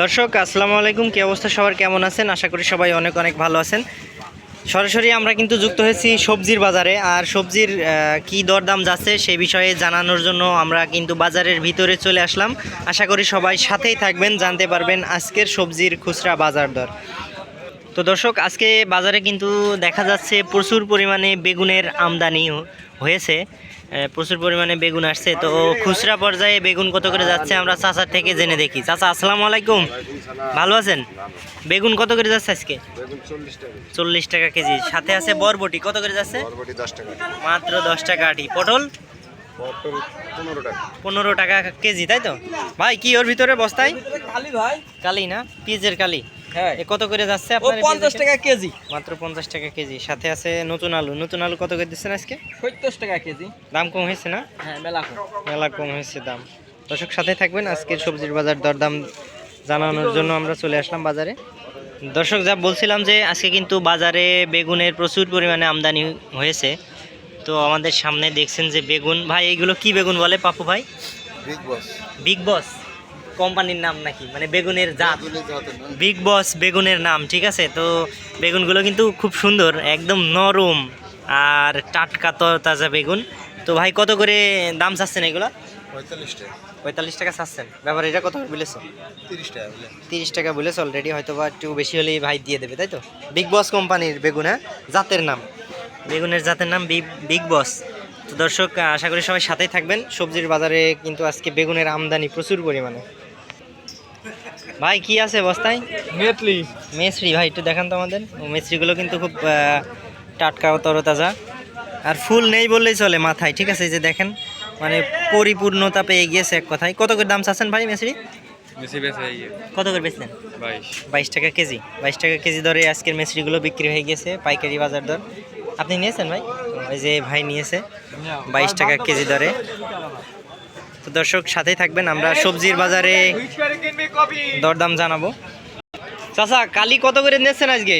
দর্শক, আসসালামু আলাইকুম। কি অবস্থা? সবার কেমন আছেন? আশা করি সবাই অনেক অনেক ভালো আছেন। সরাসরি আমরা কিন্তু যুক্ত হয়েছি সবজির বাজারে। আর সবজির কি দরদাম যাচ্ছে সেই বিষয়ে জানানোর জন্য আমরা কিন্তু বাজারের ভিতরে চলে আসলাম। আশা করি সবাই সাথেই থাকবেন, জানতে পারবেন আজকের সবজির খুচরা বাজার দর। তো দর্শক, আজকে বাজারে কিন্তু দেখা যাচ্ছে প্রচুর পরিমাণে বেগুনের আমদানি হ- হয়েছে। প্রচুর পরিমাণে বেগুন আসছে। তো খুচরা পর্যায়ে বেগুন কত করে যাচ্ছে আমরা চাচার থেকে জেনে দেখি। চাচা আসসালামু আলাইকুম। ভালো আছেন? বেগুন কত করে যাচ্ছে আজকে? চল্লিশ টাকা কেজি। সাথে আছে বরবটি। কত করে যাচ্ছে? দশ টাকা। মাত্র দশ টাকা আটি। পটল? পটল পনেরো টাকা। কেজি তাই তো? ভাই কি ওর ভিতরে বস্তায়? কালি না? পিজের কালি। কত করে যাচ্ছে আপনার এই পঞ্চাশ পেঁয়াজের? টাকা কেজি। মাত্র পঞ্চাশ টাকা কেজি। সাথে আছে নতুন আলু। নতুন আলু কত করে দিচ্ছেন আজকে? সত্তর টাকা কেজি। দাম কম হয়েছে না? হ্যাঁ মেলা কম। মেলা কম হয়েছে দাম। দর্শক সাথে থাকবেন। আজকের সবজির বাজার দরদাম জানানোর জন্য আমরা চলে আসলাম বাজারে। দর্শক যা বলছিলাম যে আজকে কিন্তু বাজারে বেগুনের প্রচুর পরিমাণে আমদানি হয়েছে। তো আমাদের সামনে দেখছেন যে বেগুন। ভাই এইগুলো কি বেগুন বলে পাপু ভাই? বিগ বস বিগ বস কোম্পানির নাম নাকি? মানে বেগুনের জাত। বিগ বস বেগুনের নাম ঠিক আছে? তো বেগুনগুলো কিন্তু খুব সুন্দর একদম নরম আর টাটকা তো তাজা বেগুন। তো ভাই কত করে দাম চাচ্ছেন এগুলো? পঁয়তাল্লিশ টাকা। পঁয়তাল্লিশ টাকা চাচ্ছেন। ব্যাপার এটা কত করে বলেছে? তিরিশ টাকা তিরিশ টাকা বলেছে অলরেডি হয়তো বা একটু বেশি হলেই ভাই দিয়ে দেবে তাই তো? বিগ বস কোম্পানির বেগুন হ্যাঁ? জাতের নাম। বেগুনের জাতের নাম বিগ বস তো দর্শক আশা করি সবাই সাথেই থাকবেন। সবজির বাজারে কিন্তু আজকে বেগুনের আমদানি প্রচুর পরিমাণে। ভাই কি আছে বস্তায়? মেটলি মেসরি ভাই একটু দেখান তো আমাদের। মেসরিগুলো কিন্তু খুব টাটকা ও তরতাজা। আর ফুল নেই বললেই চলে মাথায় ঠিক আছে? যে দেখেন মানে পরিপূর্ণতা পেয়ে গিয়েছে এক কথায়। কত করে দাম চাচ্ছেন ভাই মেসরি? কত করে বেচলেন? বাইশ। টাকা কেজি। বাইশ টাকা কেজি দরে আজকের মেসরিগুলো বিক্রি হয়ে গেছে পাইকারি বাজার দর। আপনি নিয়েছেন ভাই? ওই যে ভাই নিয়েছে বাইশ টাকা কেজি দরে। দর্শক সাথেই থাকবেন আমরা সবজির বাজারে দরদাম জানাব। চাচা কালি কত করে নিয়েছেন আজকে?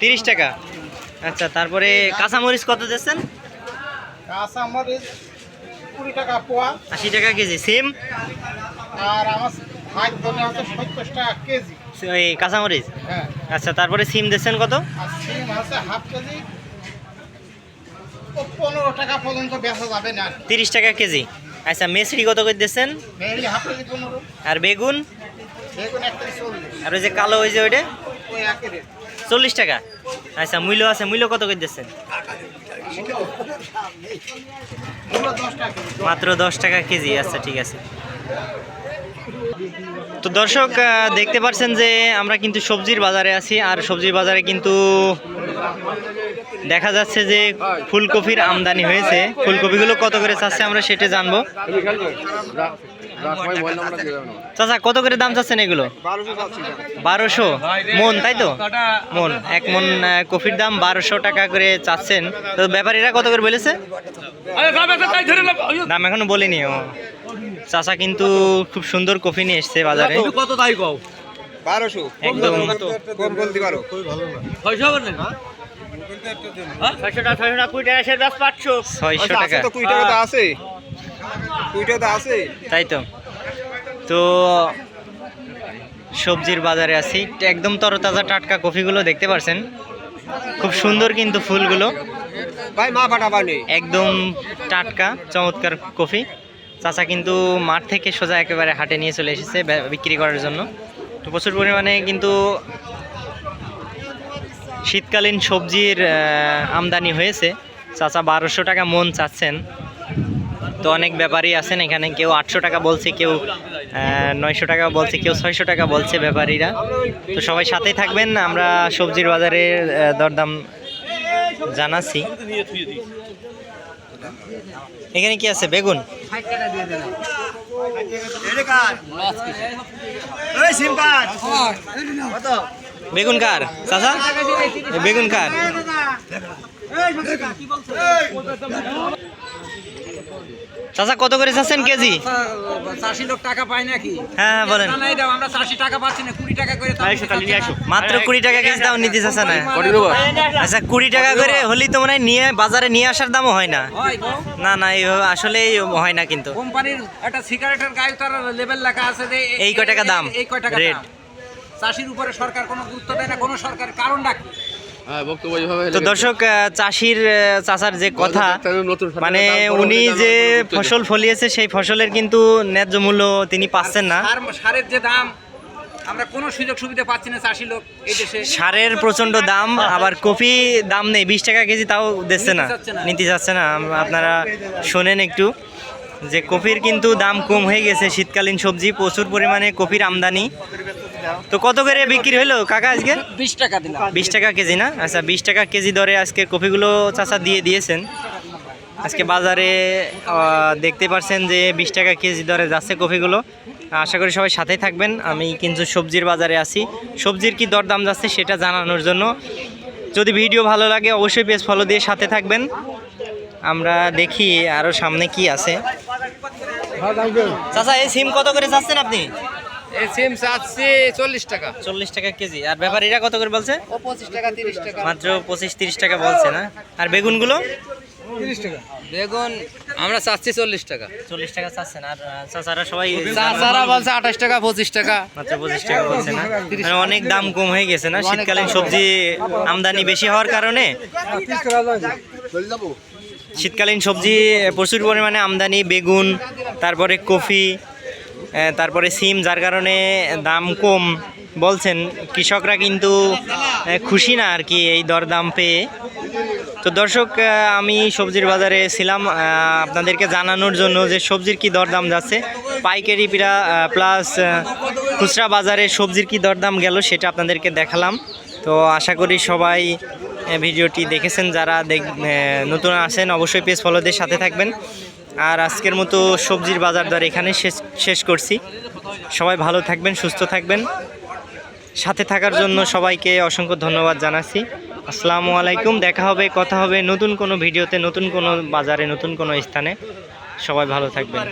তিরিশ টাকা আচ্ছা তারপরে কাঁচামরিচ কত দিচ্ছেন কাঁচা কুড়ি টাকা পোয়া। আশি টাকা কেজি সিম? আর আমার কাঁচামরিচ? হ্যাঁ। আচ্ছা তারপরে সিম দিচ্ছেন কত? সিম আছে হাফ কেজি। ও পনেরো টাকা পর্যন্ত বেচা যাবে না। তিরিশ টাকা কেজি। আচ্ছা মেসরি কত করে দিচ্ছেন? আর বেগুন? আর ওই যে কালো ওই যে ওইটা? চল্লিশ টাকা। আচ্ছা মূল্য আছে মূল্য কত করে দিচ্ছেন? মাত্র দশ টাকা কেজি আচ্ছা ঠিক আছে। তো দর্শক দেখতে পাচ্ছেন যে আমরা কিন্তু সবজির বাজারে আছি আর সবজির বাজারে কিন্তু দেখা যাচ্ছে যে ফুলকপির আমদানি হয়েছে। ফুলকপিগুলো কত করে চাচ্ছে আমরা সেটা জানব। চাচা কত করে দাম চাচ্ছেন এগুলো? বারোশো। মন তাই তো? মন এক মন কফির দাম বারোশো টাকা করে চাচ্ছেন। তো ব্যাপারীরা কত করে বলেছে? দাম এখনও বলিনি ও। চাচা কিন্তু খুব সুন্দর কফি নিয়ে এসছে বাজারে। কত তাই কও? বারোশো। একদম। কম বলতে পারো। ছয়শো না ছয়শো টাকা ছয়শো টাকা কুড়ি টাকা সেটা পাঁচশো। ছয়শো টাকা। তো কুড়ি টাকা তো আছে। কুড়ি টাকা তো আছে। তাই তো। তো সবজির বাজারে আছি। একদম তরতাজা টাটকা কফিগুলো দেখতে পারছেন। খুব সুন্দর কিন্তু ফুলগুলো। ভাই মা ফাটা একদম টাটকা চমৎকার কফি। চাচা কিন্তু মাঠ থেকে সোজা একেবারে হাটে নিয়ে চলে এসেছে বিক্রি করার জন্য। তো প্রচুর পরিমাণে কিন্তু শীতকালীন সবজির আমদানি হয়েছে। চাচা বারোশো টাকা মন চাচ্ছেন। তো অনেক ব্যাপারী আছেন এখানে। কেউ আটশো টাকা বলছে, কেউ নয়শো টাকা বলছে, কেউ ছয়শো টাকা বলছে ব্যাপারীরা। তো সবাই সাথেই থাকবেন, আমরা সবজির বাজারের দরদাম জানাচ্ছি। এখানে কি আছে? বেগুন? বেগুন কার চাচা? বেগুন কার চাচা কত করে চাচ্ছেন কেজি? চাষি লোক টাকা পায় নাকি? হ্যাঁ হ্যাঁ বলেন। আমরা চাষি টাকা পাচ্ছি না কুড়ি টাকা করে মাত্র কুড়ি টাকা কেজি দাম নিতে চাচ্ছে না। আচ্ছা কুড়ি টাকা করে হলেই তো মনে হয় নিয়ে বাজারে নিয়ে আসার দামও হয় না। না না এইভাবে আসলেই হয় না কিন্তু। কোম্পানির একটা সিগারেটের গায়ে তার লেভেল লেখা আছে এই কয় টাকা দাম? এই কয় টাকা Rate। চাষির উপরে সরকার কোনো গুরুত্ব দেয় না কোনো সরকার কারণটা কি? হ্যাঁ তো দর্শক চাষির চাচার যে কথা মানে উনি যে ফসল ফলিয়েছে সেই ফসলের কিন্তু ন্যায্য মূল্য তিনি পাচ্ছেন না। সারের যে দাম আমরা কোনো সুযোগ সুবিধা পাচ্ছি না চাষি লোক এই দেশে। সারের প্রচণ্ড দাম আবার কপি দাম নেই বিশ টাকা কেজি তাও দিচ্ছে না নিতে চাচ্ছে না। যাচ্ছে না। আপনারা শোনেন একটু যে কপির কিন্তু দাম কম হয়ে গেছে শীতকালীন সবজি প্রচুর পরিমাণে কপির আমদানি। তো কত করে বিক্রি হলো কাকা আজকে? বিশ টাকা দিলাম। বিশ টাকা কেজি না? আচ্ছা বিশ টাকা কেজি দরে আজকে কপিগুলো চাচা দিয়ে দিয়েছেন। আজকে বাজারে দেখতে পারছেন যে বিশ টাকা কেজি দরে যাচ্ছে কপিগুলো। আশা করি সবাই সাথেই থাকবেন। আমি কিন্তু সবজির বাজারে আছি। সবজির কি দরদাম যাচ্ছে সেটা জানানোর জন্য। যদি ভিডিও ভালো লাগে অবশ্যই পেজ ফলো দিয়ে সাথে থাকবেন। আমরা দেখি আরও সামনে কি আছে। চাচা এই সিম কত করে যাচ্ছেন আপনি? সিম চাচ্ছি চল্লিশ টাকা। চল্লিশ টাকা কেজি। আর ব্যাপারীরা কত করে বলছে? ও পঁচিশ টাকা তিরিশ টাকা। মাত্র পঁচিশ তিরিশ টাকা বলছে না? আর বেগুনগুলো? বেগুন আমরা চাচ্ছি চল্লিশ টাকা। চল্লিশ টাকা চাচ্ছেন আর চাচারা সবাই চাচারা বলছে আঠাশ টাকা পঁচিশ টাকা। মাত্র পঁচিশ টাকা বলছে না? মানে অনেক দাম কম হয়ে গেছে না? শীতকালীন সবজি আমদানি বেশি হওয়ার কারণে? শীতকালীন সবজি প্রচুর পরিমাণে আমদানি বেগুন তারপরে কফি তারপরে সিম, যার কারণে দাম কম। বলছেন, কৃষকরা কিন্তু খুশি না আর কি এই দরদাম পেয়ে। তো দর্শক আমি সবজির বাজারে ছিলাম আপনাদেরকে জানানোর জন্য যে সবজির কি দরদাম যাচ্ছে। পাইকারি পিরা প্লাস খুচরা বাজারে সবজির কি দরদাম গেল সেটা আপনাদেরকে দেখালাম। তো আশা করি সবাই ভিডিওটি দেখেছেন, যারা দেখ নতুন আসেন অবশ্যই পেজ ফলোদের সাথে থাকবেন। আর আজকের মতো সবজির বাজার দর এখানে শেষ শেষ করছি। সবাই ভালো থাকবেন, সুস্থ থাকবেন। সাথে থাকার জন্য সবাইকে অসংখ্য ধন্যবাদ জানাচ্ছি। আসসালামু আলাইকুম, দেখা হবে, কথা হবে নতুন কোনো ভিডিওতে, নতুন কোনো বাজারে, নতুন কোনো স্থানে। সবাই ভালো থাকবেন।